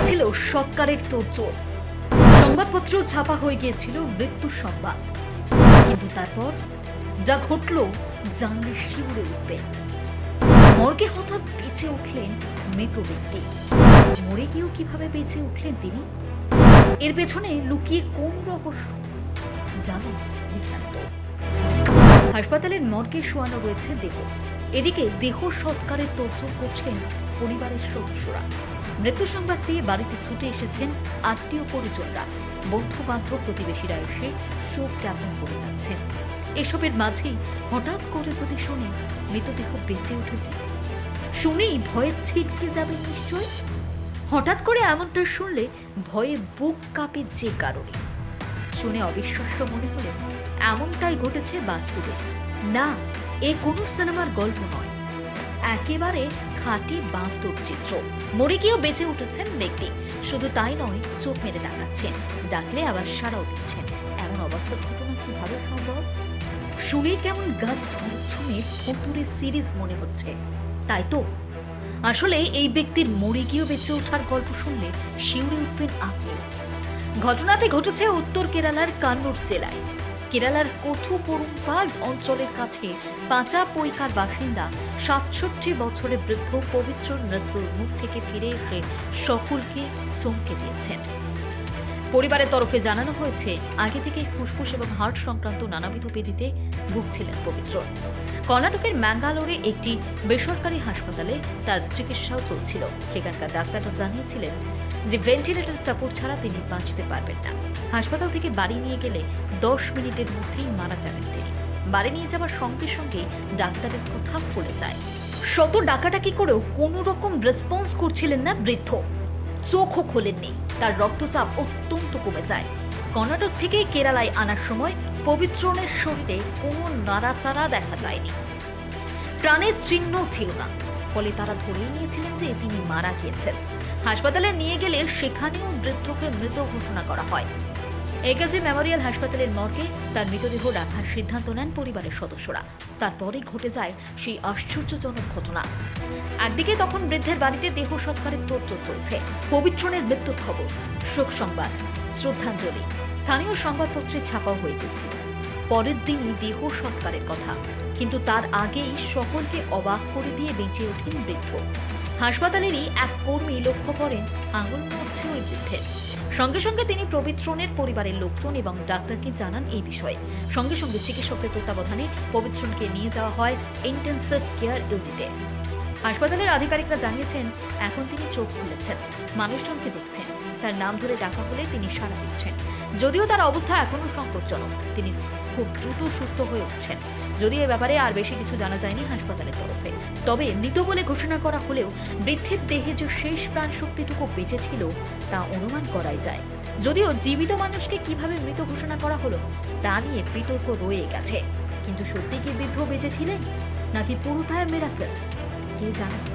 ছিল সৎকারের তোড়জোড়। সংবাদপত্র ছাপা হয়ে গিয়েছিল মৃত্যুর সংবাদ। কিন্তু তারপর যা ঘটল জানলে শিউরে উঠবে। মর্গে হঠাৎ বেঁচে উঠলেন মৃত ব্যক্তি। মরে গিয়েও কীভাবে বেঁচে উঠলেন তিনি? এর পেছনে লুকিয়ে কোন রহস্য? জানুন বিস্তারিত। হাসপাতালের মর্গে শোয়ানো রয়েছে দেহ। এদিকে দেহ সৎকারের তোড়জোড় করছেন পরিবারের সদস্যরা। মৃত্যু সংবাদ পেয়ে বাড়িতে ছুটে এসেছেন আত্মীয় পরিজনরা। বন্ধু বান্ধব প্রতিবেশীরা এসে শোক জ্ঞাপন করে যাচ্ছেন। এসবের মাঝেই হঠাৎ করে যদি শোনেন মৃতদেহ বেঁচে উঠেছে। শুনেই ভয়ে ছিটকে যাবেন নিশ্চয় হঠাৎ করে এমনটা শুনলে ভয়ে বুক কাঁপে যে কারণে শুনে অবিশ্বাস্য মনে হলে এমনটাই ঘটেছে বাস্তবে না এ কোনো সিনেমার গল্প নয়। একেবারে খাঁটি বাস্তব চিত্র। মরে গিয়েও বেঁচে উঠেছেন ব্যক্তি শুধু তাই নয়, চোখ মেরে তাকাচ্ছেন। ডাকলে আবার সাড়াও দিচ্ছেন। এমন অবাস্তব ঘটনা কীভাবে সম্ভব? শুনে কেমন গাছ ঝমঝমে ফতুরে সিরিজ মনে হচ্ছে। তাই তো। আসলে এই ব্যক্তির মরে গিয়েও বেঁচে ওঠার গল্প শুনলে শিউরে উঠবেন আপনি। ঘটনাটি ঘটেছে উত্তর কেরালার কান্নুর জেলায়। কেরালার কঠু পরুম্পাজ অঞ্চলের কাছে পাঁচা পৈকার বাসিন্দা, সাতষট্টি বছরের বৃদ্ধ পবিত্র নৃত্যর মুখ থেকে ফিরে এসে সকলকে চমকে দিয়েছেন। পরিবারের তরফে জানানো হয়েছে, আগে থেকেই ফুসফুস এবং হার্ট সংক্রান্ত নানাবিধ ব্যাধিতে ভুগছিলেন পবিত্র। কর্ণাটকের ম্যাঙ্গালোরে একটি বেসরকারি হাসপাতালে তার চিকিৎসাও চলছিল। সেখানকার ডাক্তাররা জানিয়েছিলেন যে ভেন্টিলেটর সাপোর্ট ছাড়া তিনি বাঁচতে পারবেন না। হাসপাতাল থেকে বাড়ি নিয়ে গেলে দশ মিনিটের মধ্যেই মারা যাবেন তিনি। বাড়ি নিয়ে যাওয়ার সঙ্গে সঙ্গে ডাক্তারের কথা ফুলে যায়। শত ডাকাডাকি করেও কোনো রকম রেসপন্স করছিলেন না বৃদ্ধ। চোখও খোলেননি। তার রক্তচাপ অত্যন্ত কমে যায়। কর্ণাটক থেকে কেরালায় আনার সময় পবিত্রনের শরীরে কোনো নাড়াচাড়া দেখা যায়নি। প্রাণের চিহ্ন ছিল না। ফলে তারা ধরেই নিয়েছিলেন যে তিনি মারা গিয়েছেন। হাসপাতালে নিয়ে গেলে সেখানেও বৃদ্ধকে মৃত ঘোষণা করা হয়। একাজে মেমোরিয়াল হাসপাতালের মর্গে তার মৃতদেহ রাখার সিদ্ধান্ত নেন পরিবারের সদস্যরা। তারপরে ঘটে যায় সেই আশ্চর্যজনক ঘটনা। একদিকে তখন বৃদ্ধের বাড়িতে দেহ সৎকারের তোড়জোড় চলছে। পবিত্রনের মৃত্যুর খবর। শোক সংবাদ। শ্রদ্ধাঞ্জলি। স্থানীয় সংবাদপত্রে ছাপাও হয়ে গেছিল পরের দিনই দেহ সৎকারের কথা। কিন্তু তার আগেই সকলকে অবাক করে দিয়ে বেঁচে ওঠেন বৃদ্ধ। হাসপাতালেরই এক কর্মী লক্ষ্য করেন আঙুল নড়ছে ওই বৃদ্ধের। সঙ্গে সঙ্গে তিনি পবিত্রনের পরিবারের লোকজন এবং ডাক্তারকে জানান এই বিষয়ে। সঙ্গে সঙ্গে চিকিৎসকের তত্ত্বাবধানে পবিত্রনকে নিয়ে যাওয়া হয় ইন্টেন্সিভ কেয়ার ইউনিটে। হাসপাতালের আধিকারিকরা জানিয়েছেন, এখন তিনি চোখ খুলেছেন, মানুষজনকে দেখছেন, তার নাম ধরে ডাকা হলে তিনি সাড়া দিচ্ছেন। যদিও তার অবস্থা এখনও সংকটজনক, তিনি খুব দ্রুত সুস্থ হয়ে উঠছেন। যদিও এ ব্যাপারে আর বেশি কিছু জানা যায়নি হাসপাতালের তরফে। তবে মৃত বলে ঘোষণা করা হলেও বৃদ্ধের দেহে যে শেষ প্রাণ শক্তিটুকু বেঁচে ছিল, তা অনুমান করাই যায়। যদিও জীবিত মানুষকে কীভাবে মৃত ঘোষণা করা হলো, তা নিয়ে বিতর্ক রয়ে গেছে। কিন্তু সত্যি কি বৃদ্ধ বেঁচে ছিলেন, নাকি পুরোটাই মেরাকেল কে জানে